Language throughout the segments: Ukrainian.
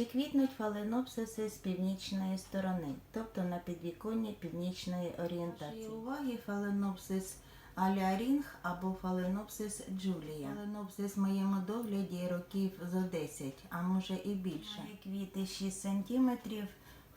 Чи квітнуть фаленопсиси з північної сторони, тобто на підвіконні північної орієнтації? Уваги фаленопсис алярінг або фаленопсис джулія. Фаленопсис в моєму догляді років зо 10, а може і більше. Має Квіти 6 см,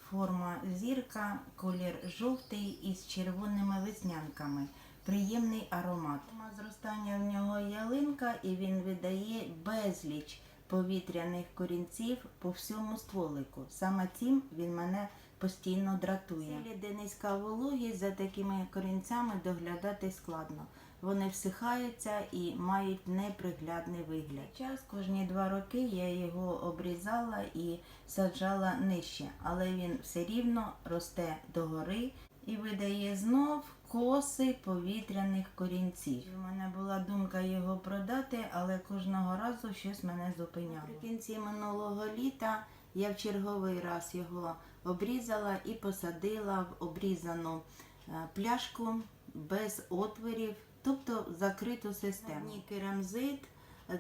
форма зірка, колір жовтий із червоними веснянками. Приємний аромат. Зростання в нього ялинка і він видає безліч повітряних корінців по всьому стволику. Саме цим він мене постійно дратує. Селі, де низька вологість, за такими корінцями доглядати складно. Вони всихаються і мають неприглядний вигляд. Час кожні два роки я його обрізала і саджала нижче, але він все рівно росте догори і видає знов коси повітряних корінців. У мене була думка його продати, але кожного разу щось мене зупиняло. Наприкінці минулого літа я в черговий раз його обрізала і посадила в обрізану е, пляшку без отворів, тобто в закриту систему. Ні керамзит,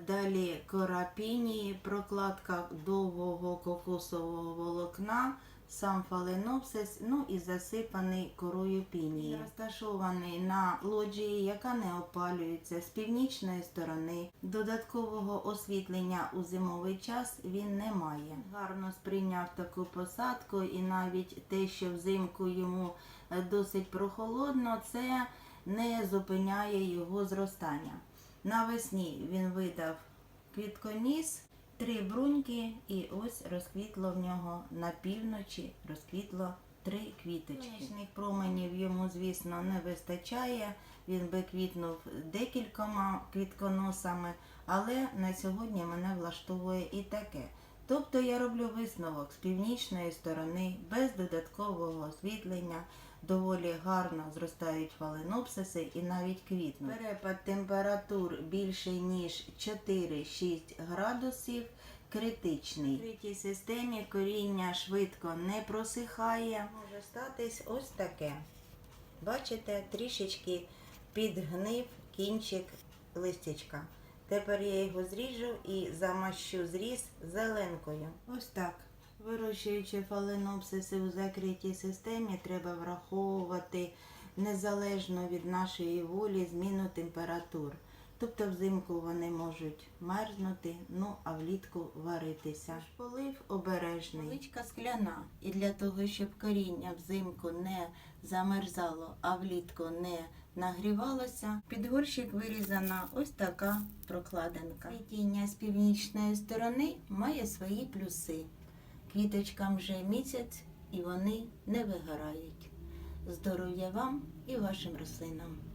далі корапінії, прокладка довгого кокосового волокна, сам фаленопсис, ну і засипаний корою пінії. Розташований на лоджії, яка не опалюється з північної сторони. Додаткового освітлення у зимовий час він не має. Гарно сприйняв таку посадку, і навіть те, що взимку йому е, досить прохолодно, це не зупиняє його зростання. Навесні він видав квітконіс, три бруньки, і ось розквітло в нього на півночі, розквітло три квіточки. Сонячних променів йому, звісно, не вистачає. Він би квітнув декількома квітконосами, але на сьогодні мене влаштовує і таке. Тобто я роблю висновок з північної сторони, без додаткового освітлення, доволі гарно зростають фаленопсиси і навіть квітнуть. Перепад температур більше ніж 4-6 градусів критичний. В критій системі коріння швидко не просихає. Може статись ось таке. Бачите, трішечки підгнив кінчик листячка. Тепер я його зріжу і замащу зріз зеленкою. Ось так. Вирощуючи фаленопсиси у закритій системі, треба враховувати незалежно від нашої волі зміну температур. Тобто взимку вони можуть мерзнути, ну а влітку варитися. Полив обережний. Поличка скляна. І для того, щоб коріння взимку не замерзало, а влітку не нагрівалося, під горщик вирізана ось така прокладинка. Квітіння з північної сторони має свої плюси. Квіточкам вже місяць і вони не вигорають. Здоров'я вам і вашим рослинам!